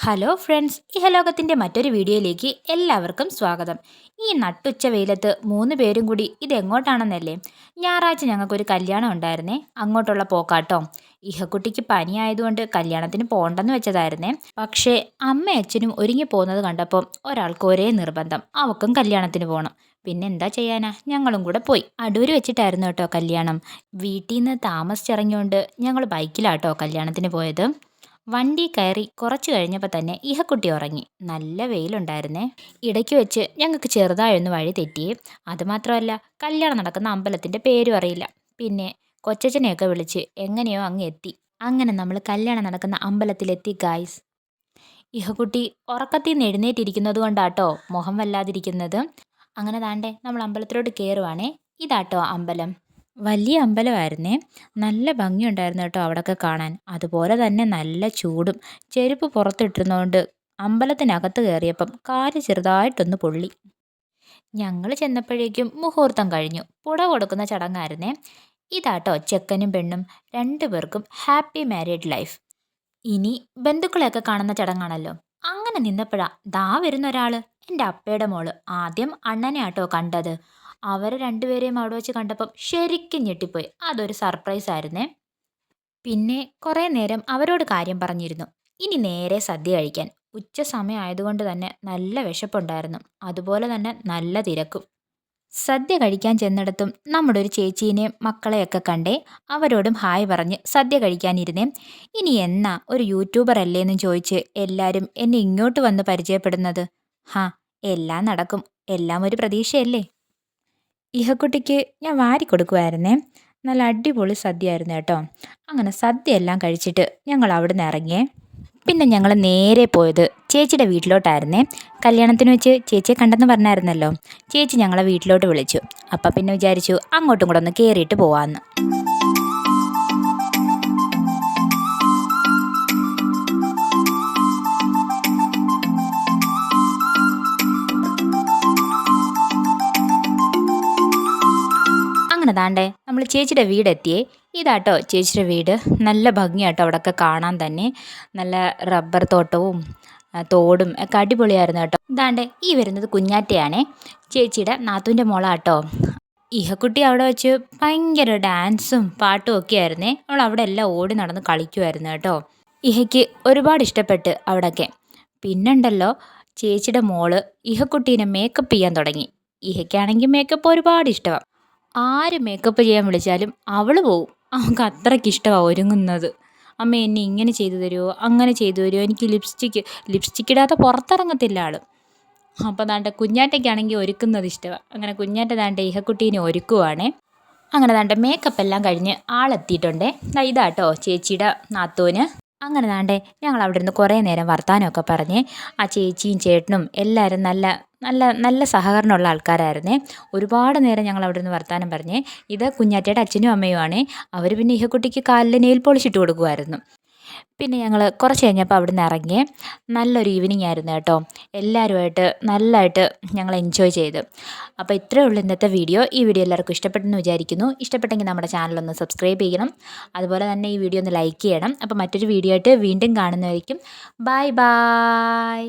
Hello friends ഇഹലോകത്തിന്റെ മറ്റൊരു വീഡിയോയിലേക്ക് എല്ലാവർക്കും സ്വാഗതം. ഈ നട്ടുച്ച വെയിലത്ത് മൂന്ന് പേരും കൂടി ഇതെങ്ങോട്ടാണെന്നല്ലേ? ഞായറാഴ്ച ഞങ്ങൾക്കൊരു കല്യാണം ഉണ്ടായിരുന്നേ അങ്ങോട്ടുള്ള പോക്കാട്ടോ. ഇഹക്കുട്ടിക്ക് പനിയായതുകൊണ്ട് കല്യാണത്തിന് പോകണ്ടെന്ന് വെച്ചതായിരുന്നേ. പക്ഷേ അമ്മ അച്ഛനും ഒരുങ്ങി പോകുന്നത് കണ്ടപ്പോൾ ഒരാൾക്ക് ഒരേ നിർബന്ധം അവക്കും കല്യാണത്തിന് പോകണം പിന്നെ എന്താ ചെയ്യാനാ? ഞങ്ങളും കൂടെ പോയി. അടൂർ വെച്ചിട്ടായിരുന്നു കേട്ടോ കല്യാണം. വീട്ടിൽ നിന്ന് താമസിച്ചിറങ്ങിയോണ്ട് ഞങ്ങൾ ബൈക്കിലാട്ടോ കല്യാണത്തിന് പോയത്. വണ്ടി കയറി കുറച്ചു കഴിഞ്ഞപ്പോൾ തന്നെ ഇഹക്കുട്ടി ഉറങ്ങി. നല്ല വെയിലുണ്ടായിരുന്നേ. ഇടയ്ക്ക് വെച്ച് ഞങ്ങൾക്ക് ചെറുതായൊന്ന് വഴി തെറ്റിയേ. അതുമാത്രമല്ല കല്യാണം നടക്കുന്ന അമ്പലത്തിന്റെ പേരും അറിയില്ല. പിന്നെ കൊച്ചച്ഛനെയൊക്കെ വിളിച്ച് എങ്ങനെയോ അങ്ങ് എത്തി. അങ്ങനെ നമ്മൾ കല്യാണം നടക്കുന്ന അമ്പലത്തിലെത്തി ഗായ്സ് ഇഹക്കുട്ടി ഉറക്കത്തിൽ നിന്ന് എഴുന്നേറ്റിരിക്കുന്നത് കൊണ്ടാട്ടോ മുഖം വല്ലാതിരിക്കുന്നത്? അങ്ങനെ താണ്ടേ നമ്മൾ അമ്പലത്തിലോട്ട് കയറുവാണേ ഇതാട്ടോ അമ്പലം. വലിയ അമ്പലമായിരുന്നേ. നല്ല ഭംഗിയുണ്ടായിരുന്നു കേട്ടോ അവിടെയൊക്കെ കാണാൻ. അതുപോലെ തന്നെ നല്ല ചൂടും. ചെരുപ്പ് പുറത്തിട്ടിരുന്നതുകൊണ്ട് അമ്പലത്തിനകത്ത് കയറിയപ്പം കാൽ ചെറുതായിട്ടൊന്ന് പൊള്ളി. ഞങ്ങൾ ചെന്നപ്പോഴേക്കും മുഹൂർത്തം കഴിഞ്ഞു. പുട കൊടുക്കുന്ന ചടങ്ങായിരുന്നേ. ഇതാട്ടോ ചെക്കനും പെണ്ണും രണ്ടു പേർക്കും ഹാപ്പി മാരീഡ് ലൈഫ്. ഇനി ബന്ധുക്കളെയൊക്കെ കാണുന്ന ചടങ്ങാണല്ലോ. അങ്ങനെ നിന്നപ്പോഴാ ദാ വരുന്ന ഒരാൾ എന്റെ അപ്പയുടെ മോൾ. ആദ്യം അണ്ണനെ ആട്ടോ കണ്ടത്. അവരെ രണ്ടുപേരെയും അവിടെ വെച്ച് കണ്ടപ്പം ശരിക്കും ഞെട്ടിപ്പോയി. അതൊരു സർപ്രൈസ് ആയിരുന്നേ. പിന്നെ കുറേ നേരം അവരോട് കാര്യം പറഞ്ഞിരുന്നു. ഇനി നേരെ സദ്യ കഴിക്കാൻ. ഉച്ച സമയമായതുകൊണ്ട് തന്നെ നല്ല വിശപ്പുണ്ടായിരുന്നു. അതുപോലെ തന്നെ നല്ല തിരക്കും. സദ്യ കഴിക്കാൻ ചെന്നിടത്തും നമ്മുടെ ഒരു ചേച്ചീനെയും മക്കളെയൊക്കെ കണ്ടേ അവരോടും ഹായ് പറഞ്ഞ് സദ്യ കഴിക്കാനിരുന്നേ. ഇനി എന്നാ ഒരു യൂട്യൂബർ അല്ലേന്ന് ചോദിച്ച് എല്ലാവരും എന്നെ ഇങ്ങോട്ട് വന്ന് പരിചയപ്പെടുന്നത്. ഹാ എല്ലാം നടക്കും. എല്ലാം ഒരു പ്രതീക്ഷയല്ലേ? ഇഹക്കുട്ടിക്ക് ഞാൻ വാരി കൊടുക്കുമായിരുന്നേ നല്ല അടിപൊളി സദ്യ ആയിരുന്നു കേട്ടോ. അങ്ങനെ സദ്യ എല്ലാം കഴിച്ചിട്ട് ഞങ്ങൾ അവിടെ നിന്ന് ഇറങ്ങിയേ. പിന്നെ ഞങ്ങൾ നേരെ പോയത് ചേച്ചിയുടെ വീട്ടിലോട്ടായിരുന്നേ. കല്യാണത്തിന് വെച്ച് ചേച്ചിയെ കണ്ടെന്ന് പറഞ്ഞായിരുന്നല്ലോ. ചേച്ചി ഞങ്ങളെ വീട്ടിലോട്ട് വിളിച്ചു. അപ്പം പിന്നെ വിചാരിച്ചു അങ്ങോട്ടും കൂടെ ഒന്ന് കയറിയിട്ട് പോവാമെന്ന് അങ്ങനെ താണ്ടേ നമ്മൾ ചേച്ചിയുടെ വീടെത്തിയേ. ഇതാട്ടോ ചേച്ചിയുടെ വീട്. നല്ല ഭംഗിയാട്ടോ അവിടെയൊക്കെ കാണാൻ തന്നെ. നല്ല റബ്ബർ തോട്ടവും തോടും ഒക്കെ അടിപൊളിയായിരുന്നു കേട്ടോ. ഇതാണ്ട് ഈ വരുന്നത് കുഞ്ഞാറ്റയാണേ. ചേച്ചിയുടെ നാത്തൂന്റെ മോളാട്ടോ. ഇഹക്കുട്ടി അവിടെ വെച്ച് ഭയങ്കര ഡാൻസും പാട്ടും ഒക്കെ ആയിരുന്നേ. അവൾ അവിടെ എല്ലാം ഓടി നടന്ന് കളിക്കുമായിരുന്നു കേട്ടോ. ഇഹയ്ക്ക് ഒരുപാട് ഇഷ്ടപ്പെട്ട് അവിടെയൊക്കെ പിന്നുണ്ടല്ലോ ചേച്ചിയുടെ മോൾ ഇഹക്കുട്ടീനെ മേക്കപ്പ് ചെയ്യാൻ തുടങ്ങി. ഇഹയ്ക്കാണെങ്കിൽ മേക്കപ്പ് ഒരുപാട് ഇഷ്ടമാണ് ആര് മേക്കപ്പ് ചെയ്യാൻ വിളിച്ചാലും അവൾ പോവും. അവൾക്ക് അത്രയ്ക്ക് ഇഷ്ടമാണ് ഒരുങ്ങുന്നത്. അമ്മ എന്നെ ഇങ്ങനെ ചെയ്തു തരുമോ അങ്ങനെ ചെയ്തു തരുമോ എനിക്ക് ലിപ്സ്റ്റിക്ക് ലിപ്സ്റ്റിക്ക് ഇടാതെ പുറത്തിറങ്ങത്തില്ല ആൾ അപ്പോൾ ദാണ്ട കുഞ്ഞാറ്റയ്ക്കാണെങ്കിൽ ഒരുക്കുന്നത് ഇഷ്ടമാണ് അങ്ങനെ കുഞ്ഞാറ്റ ദാണ്ട ഇഹക്കുട്ടീനെ ഒരുക്കുവാണേ. അങ്ങനെ ദാണ്ട മേക്കപ്പ് എല്ലാം കഴിഞ്ഞ് ആളെത്തിയിട്ടുണ്ടേ. ഇതാട്ടോ ചേച്ചിയുടെ നാത്തോന്. അങ്ങനെ ദാണ്ടേ ഞങ്ങൾ അവിടെ നിന്ന് കുറേ നേരം വർത്തമാനമൊക്കെ പറഞ്ഞ് ആ ചേച്ചിയും ചേട്ടനും എല്ലാവരും നല്ല നല്ല നല്ല സഹകരണമുള്ള ആൾക്കാരായിരുന്നേ. ഒരുപാട് നേരം ഞങ്ങൾ അവിടെ നിന്ന് വർത്തമാനം പറഞ്ഞ്. ഇത് കുഞ്ഞാറ്റയുടെ അച്ഛനും അമ്മയുമാണ് അവർ പിന്നെ ഇഹക്കുട്ടിക്ക് കാലിൽ നെയിൽ പോളിഷ് ഇട്ട് കൊടുക്കുമായിരുന്നു പിന്നെ ഞങ്ങൾ കുറച്ച് കഴിഞ്ഞപ്പോൾ അവിടെ നിന്ന് ഇറങ്ങി നല്ലൊരു ഈവനിങ് ആയിരുന്നു കേട്ടോ. എല്ലാവരുമായിട്ട് നല്ലതായിട്ട് ഞങ്ങൾ എൻജോയ് ചെയ്ത്. അപ്പോൾ ഇത്രയേ ഉള്ളൂ ഇന്നത്തെ വീഡിയോ ഈ വീഡിയോ എല്ലാവർക്കും ഇഷ്ടപ്പെട്ടെന്ന് വിചാരിക്കുന്നു. ഇഷ്ടപ്പെട്ടെങ്കിൽ നമ്മുടെ ചാനലൊന്ന് സബ്സ്ക്രൈബ് ചെയ്യണം. അതുപോലെ തന്നെ ഈ വീഡിയോ ഒന്ന് ലൈക്ക് ചെയ്യണം. അപ്പോൾ മറ്റൊരു വീഡിയോ ആയിട്ട് വീണ്ടും കാണുന്നതായിരിക്കും. Bye bye